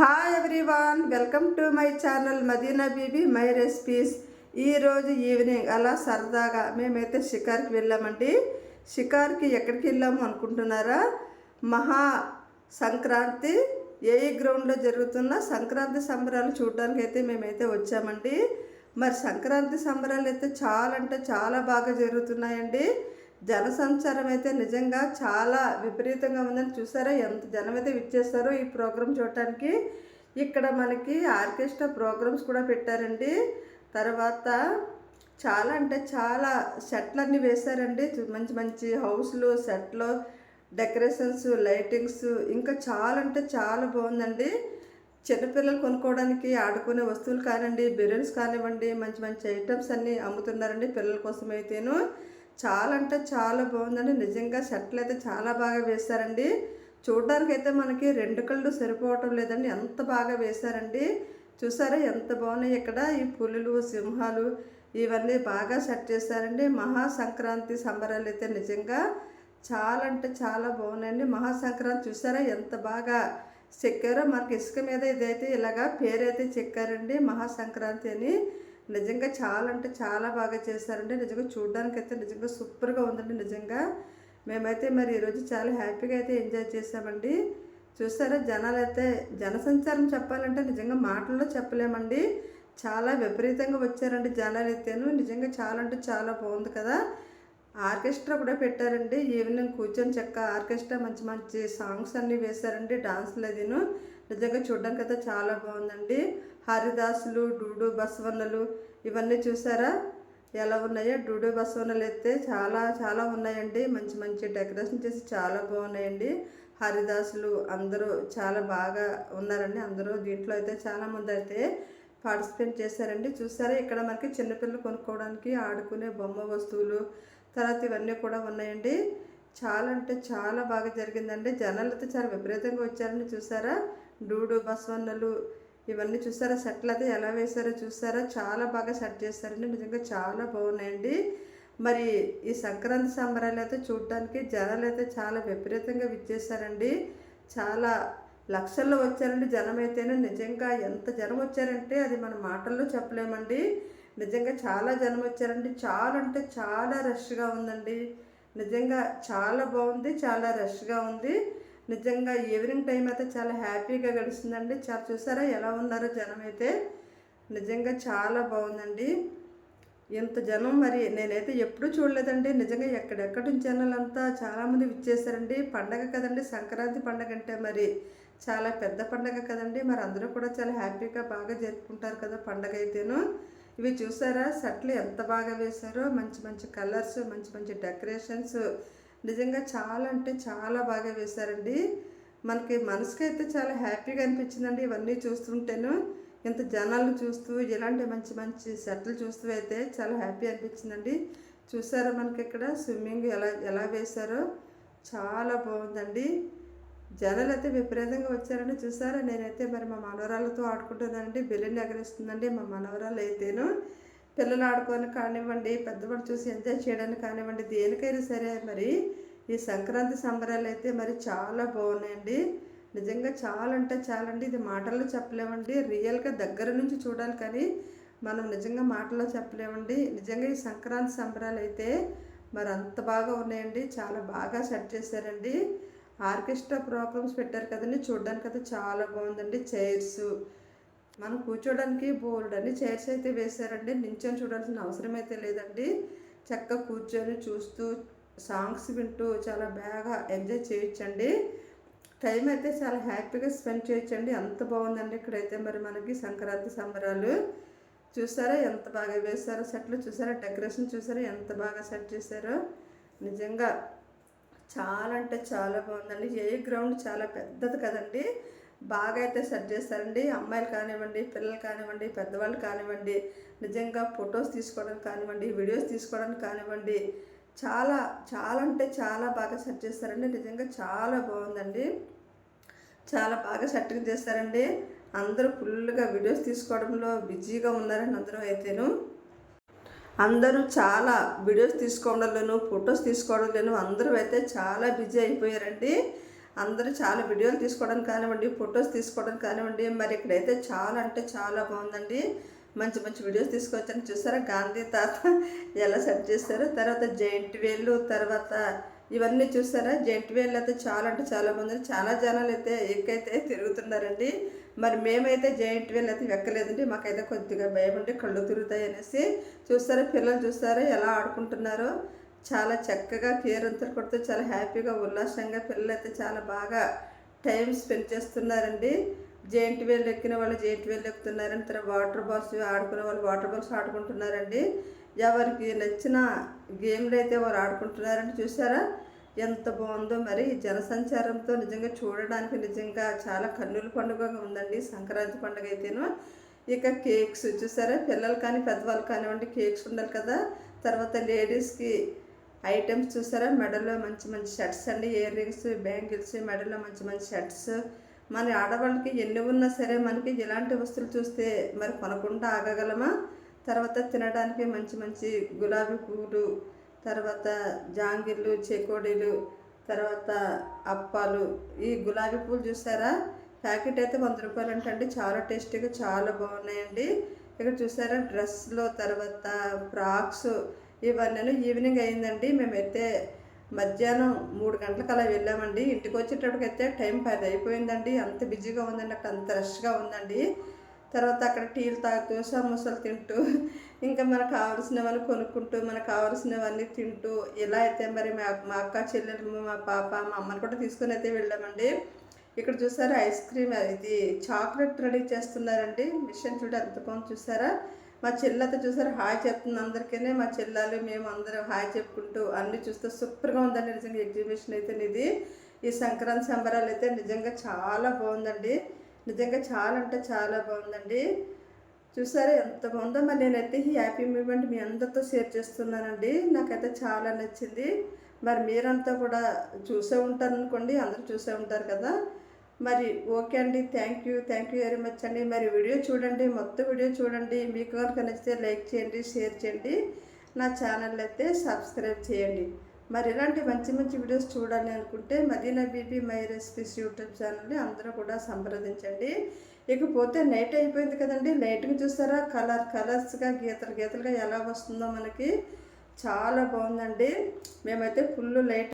Hi everyone welcome to my channel Madina Bibi my recipes ఈరోజు evening అలా సరదాగా మేమైతే షికార్కి వెళ్ళామండి. షికార్కి ఎక్కడికి వెళ్ళాము అనుకుంటున్నారా? మహా సంక్రాంతి ఏ గ్రౌండ్లో జరుగుతున్న సంక్రాంతి సంబరాలు చూడడానికి అయితే మేమైతే వచ్చామండి. మరి సంక్రాంతి సంబరాలు అయితే చాలా అంటే చాలా బాగా జరుగుతున్నాయండి. జనసంచారం అయితే నిజంగా చాలా విపరీతంగా ఉందని చూసారా? ఎంత జనం అయితే విచ్చేస్తారో ఈ ప్రోగ్రాం చూడటానికి. ఇక్కడ మనకి ఆర్కెస్ట్రా ప్రోగ్రామ్స్ కూడా పెట్టారండి. తర్వాత చాలా అంటే చాలా సెట్లు అన్నీ వేశారండి మంచి మంచి హౌస్లు సెట్లు డెకరేషన్స్ లైటింగ్స్ ఇంకా చాలా అంటే చాలా బాగుందండి. చిన్నపిల్లలు కొనుక్కోవడానికి ఆడుకునే వస్తువులు కానివ్వండి బెలూన్స్ కానివ్వండి మంచి మంచి ఐటమ్స్ అన్నీ అమ్ముతున్నారండి పిల్లల కోసం అయితేను చాలా అంటే చాలా బాగుందండి. నిజంగా షర్ట్లు అయితే చాలా బాగా వేశారండి. చూడడానికైతే మనకి రెండు కళ్ళు సరిపోవటం లేదండి. ఎంత బాగా వేశారండి. చూసారా ఎంత బాగున్నాయి ఇక్కడ. ఈ పులులు సింహాలు ఇవన్నీ బాగా సెట్ చేశారండి. మహా సంక్రాంతి సంబరాలు అయితే నిజంగా చాలా అంటే చాలా బాగున్నాయండి. మహా సంక్రాంతి చూసారా ఎంత బాగా చెక్కారో. మనకి ఇసుక మీద ఇదైతే ఇలాగా పేరైతే చెక్కారండి. మహా సంక్రాంతి అని. నిజంగా చాలా అంటే చాలా బాగా చేశారండి. నిజంగా చూడడానికి అయితే నిజంగా సూపర్గా ఉందండి నిజంగా. మేమైతే మరి ఈరోజు చాలా హ్యాపీగా అయితే ఎంజాయ్ చేసామండి చూసారా జనాలు అయితే జనసంచారం చెప్పాలంటే నిజంగా మాటల్లో చెప్పలేమండి. చాలా విపరీతంగా వచ్చారండి జనాలు అయితేను నిజంగా చాలా అంటే చాలా బాగుంది కదా. ఆర్కెస్ట్రా కూడా పెట్టారండి. ఈవినింగ్ కూర్చొని చెక్క ఆర్కెస్ట్రా మంచి మంచి సాంగ్స్ అన్నీ వేశారండి డాన్సులు అదిను. నిజంగా చూడడానికి అయితే చాలా బాగుందండి. హరిదాసులు డూడు బసవన్నలు ఇవన్నీ చూసారా? ఎలా ఉన్నాయో? డూడు బస్వన్నలు అయితే చాలా చాలా ఉన్నాయండి. మంచి మంచి డెకరేషన్ చేసి చాలా బాగున్నాయండి. హరిదాసులు అందరూ చాలా బాగా ఉన్నారండి. అందరూ దీంట్లో అయితే చాలామంది అయితే పార్టిసిపేట్ చేశారండి. చూసారా? ఇక్కడ మనకి చిన్నపిల్లలు కొనుక్కోవడానికి ఆడుకునే బొమ్మ వస్తువులు తర్వాత ఇవన్నీ కూడా ఉన్నాయండి. చాలా అంటే చాలా బాగా జరిగిందండి. జనాలు అయితే చాలా విపరీతంగా వచ్చారని చూసారా? డూడు బసవన్నలు ఇవన్నీ చూసారా సెట్లు అయితే ఎలా వేశారో చూసారా చాలా బాగా సెట్ చేశారండి నిజంగా చాలా బాగున్నాయండి. మరి ఈ సంక్రాంతి సంబరాలు అయితే చూడటానికి జనాలు అయితే చాలా విపరీతంగా విచ్చేసారండి చాలా లక్షల్లో వచ్చారండి జనం అయితేనే నిజంగా ఎంత జనం వచ్చారంటే అది మన మాటల్లో చెప్పలేమండి. నిజంగా చాలా జనం వచ్చారండి. చాలా అంటే చాలా రష్గా ఉందండి. నిజంగా చాలా బాగుంది. చాలా రష్గా ఉంది. నిజంగా ఈవినింగ్ టైం అయితే చాలా హ్యాపీగా గడుస్తుందండి. చాలా చూసారా ఎలా ఉన్నారో జనం అయితే. నిజంగా చాలా బాగుందండి. ఇంత జనం మరి నేనైతే ఎప్పుడూ చూడలేదండి. నిజంగా ఎక్కడెక్కడి నుంచి జనాలంతా చాలామంది విచ్చేసారండి పండగ కదండి సంక్రాంతి పండగ అంటే మరి చాలా పెద్ద పండగ కదండి. మరి అందరూ కూడా చాలా హ్యాపీగా బాగా జరుపుకుంటారు కదా పండగ అయితేను. ఇవి చూసారా? సెట్లు ఎంత బాగా వేశారో. మంచి మంచి కలర్స్ మంచి మంచి డెకరేషన్స్ నిజంగా చాలా అంటే చాలా బాగా వేశారండి. మనకి మనసుకైతే అయితే చాలా హ్యాపీగా అనిపించిందండి ఇవన్నీ చూస్తుంటేను. ఇంత జనాలు చూస్తూ ఇలాంటి మంచి మంచి సెట్లు చూస్తూ అయితే చాలా హ్యాపీ అనిపించిందండి. చూసారా మనకి ఇక్కడ స్విమ్మింగ్ ఎలా ఎలా వేశారో? చాలా బాగుందండి. జనాలు అయితే విపరీతంగా వచ్చారని చూసారా? నేనైతే మరి మా మనవరాలతో ఆడుకుంటున్నానండి. బెలూన్ ఎగరేస్తుందండి మా మనవరాలు అయితేను. పిల్లలు ఆడుకొని కానివ్వండి పెద్దవాళ్ళు చూసి ఎంజాయ్ చేయడానికి కానివ్వండి దేనికైనా సరే మరి ఈ సంక్రాంతి సంబరాలు అయితే మరి చాలా బాగున్నాయండి. నిజంగా చాలా అంటే చాలా అండి. ఇది మాటల్లో చెప్పలేమండి. రియల్గా దగ్గర నుంచి చూడాలి కానీ మనం నిజంగా మాటల్లో చెప్పలేమండి. నిజంగా ఈ సంక్రాంతి సంబరాలు అయితే మరి అంత బాగా ఉన్నాయండి. చాలా బాగా సెట్ చేశారండి. ఆర్కెస్ట్రా ప్రోగ్రామ్స్ పెట్టారు కదండి. చూడడానికి అయితే చాలా బాగుందండి. చైర్స్ మనం కూర్చోడానికి బోల్డ్ అని చైర్స్ అయితే వేశారండి. నించొని చూడాల్సిన అవసరం అయితే లేదండి. చక్కగా కూర్చొని చూస్తూ సాంగ్స్ వింటూ చాలా బాగా ఎంజాయ్ చేయొచ్చండి. టైం అయితే చాలా హ్యాపీగా స్పెండ్ చేయొచ్చండి. అంత బాగుందండి ఇక్కడైతే మరి మనకి సంక్రాంతి సంబరాలు. చూసారా ఎంత బాగా వేశారో సెట్లు చూసారా డెకరేషన్ చూసారా ఎంత బాగా సెట్ చేశారో. నిజంగా చాలా అంటే చాలా బాగుందండి. ఏ గ్రౌండ్ చాలా పెద్దది కదండి. బాగా అయితే సెట్ చేస్తారండి. అమ్మాయిలు కానివ్వండి పిల్లలు కానివ్వండి పెద్దవాళ్ళు కానివ్వండి నిజంగా ఫొటోస్ తీసుకోవడానికి కానివ్వండి వీడియోస్ తీసుకోవడానికి కానివ్వండి చాలా చాలా అంటే చాలా బాగా సెట్ చేస్తారండి. నిజంగా చాలా బాగుందండి. చాలా బాగా సెట్టింగ్ చేస్తారండి. అందరూ ఫుల్గా వీడియోస్ తీసుకోవడంలో బిజీగా ఉన్నారండి అందరూ అయితేను. అందరూ చాలా వీడియోస్ తీసుకోవడంలోను ఫొటోస్ తీసుకోవడంలోను అందరూ అయితే చాలా బిజీ అయిపోయారండి. అందరూ చాలా వీడియోలు తీసుకోవడం కానివ్వండి ఫొటోస్ తీసుకోవడం కానివ్వండి మరి ఇక్కడైతే చాలా అంటే చాలా బాగుందండి. మంచి మంచి వీడియోస్ తీసుకొచ్చాను. చూసారా? గాంధీ తాత ఎలా సెట్ చేశారు? తర్వాత జైంట్ వేళ్ళు తర్వాత ఇవన్నీ చూసారా? జైంట్ వేళ్ళు అయితే చాలా అంటే చాలా బాగుంది చాలా జనాలు అయితే ఎక్కైతే తిరుగుతున్నారండి. మరి మేమైతే జైంట్ వేలు అయితే ఎక్కలేదండి. మాకైతే కొద్దిగా భయం ఉండి కళ్ళు తిరుగుతాయి అనేసి. చూస్తారా పిల్లలు చూస్తారా ఎలా ఆడుకుంటున్నారో? చాలా చక్కగా కేరంతలు కొడుతూ చాలా హ్యాపీగా ఉల్లాసంగా పిల్లలు అయితే చాలా బాగా టైం స్పెండ్ చేస్తున్నారండి. జెయింట్ వేల్ ఎక్కిన వాళ్ళు జెయింట్ వేల్ ఎక్కుతున్నారని తర్వాత వాటర్ బాల్స్ ఆడుకునే వాళ్ళు వాటర్ బాల్స్ ఆడుకుంటున్నారండి. ఎవరికి నచ్చిన గేమ్లు అయితే వారు ఆడుకుంటున్నారని చూసారా? ఎంత బాగుందో మరి జనసంచారంతో నిజంగా చూడడానికి నిజంగా చాలా కన్నుల పండుగగా ఉందండి. సంక్రాంతి పండుగ అయితేను. ఇక కేక్స్ చూసారా? పిల్లలు కానీ పెద్దవాళ్ళు కానివ్వండి కేక్స్ ఉండాలి కదా? తర్వాత లేడీస్కి ఐటమ్స్ చూసారా? మెడలో మంచి మంచి షర్ట్స్ అండి. ఇయర్ రింగ్స్ బ్యాంగిల్స్ మెడలో మంచి మంచి షర్ట్స్. మన ఆడవాళ్ళకి ఎన్ని ఉన్నా సరే మనకి ఇలాంటి వస్తువులు చూస్తే మరి కొనకుండా ఆగగలమా? తర్వాత తినడానికి మంచి మంచి గులాబీ పువ్వులు తర్వాత జాంగిళ్ళు చెకోడీలు తర్వాత అప్పాలు. ఈ గులాబీ పువ్వులు చూసారా? ప్యాకెట్ అయితే వంద రూపాయలు అంటే చాలా టేస్టీగా చాలా బాగున్నాయండి. ఇక్కడ చూసారా? డ్రెస్లో తర్వాత ఫ్రాక్స్ ఇవన్నీ ఈవినింగ్ అయిందండి. మేమైతే మధ్యాహ్నం మూడు గంటలకు అలా వెళ్ళామండి. ఇంటికి వచ్చేటప్పటికైతే టైం పది అయిపోయిందండి. అంత బిజీగా ఉందండి. అక్కడ అంత రష్గా ఉందండి. తర్వాత అక్కడ టీలు తాగుతూ సమోసాలు తింటూ ఇంకా మనకు కావాల్సినవన్నీ కొనుక్కుంటూ మనకు కావాల్సినవన్నీ తింటూ ఇలా అయితే మరి మా మా అక్క చెల్లెలు మా పాప మా అమ్మని కూడా తీసుకొని అయితే వెళ్ళామండి. ఇక్కడ చూసారా ఐస్ క్రీమ్ ఇది చాక్లెట్ రెడీ చేస్తున్నారండి. మిషన్ చూడ ఎంత బాగుంది చూసారా? మా చెల్లెతో చూసారు హాయ్ చెప్తుంది అందరికీ మా చెల్లెలు మేము అందరం హాయ్ చెప్పుకుంటూ అన్నీ చూస్తే సూపర్గా ఉందండి. నిజంగా ఎగ్జిబిషన్ అయితే ఇది ఈ సంక్రాంతి సంబరాలు అయితే నిజంగా చాలా బాగుందండి. నిజంగా చాలా అంటే చాలా బాగుందండి. చూసారా ఎంత బాగుందో. మరి నేనైతే ఈ హ్యాపీ మూమెంట్ మీ అందరితో షేర్ చేస్తున్నానండి. నాకైతే చాలా నచ్చింది. మరి మీరంతా కూడా చూసే ఉంటారు అనుకోండి అందరూ చూసే ఉంటారు కదా. మరి ఓకే అండి. Thank you. Thank you very much అండి. మరి వీడియో చూడండి మొత్తం వీడియో చూడండి. మీకు కనుక నచ్చితే లైక్ చేయండి షేర్ చేయండి. నా ఛానల్ అయితే సబ్స్క్రైబ్ చేయండి. మరి ఇలాంటి మంచి మంచి వీడియోస్ చూడాలి అనుకుంటే Madina Bibi my recipes YouTube ఛానల్ని అందరూ కూడా సంప్రదించండి. ఇకపోతే నైట్ అయిపోయింది కదండి. లైట్గా చూస్తారా? కలర్ కలర్స్గా గీతలు గీతలుగా ఎలా వస్తుందో మనకి చాలా బాగుందండి. మేమైతే ఫుల్ లైట్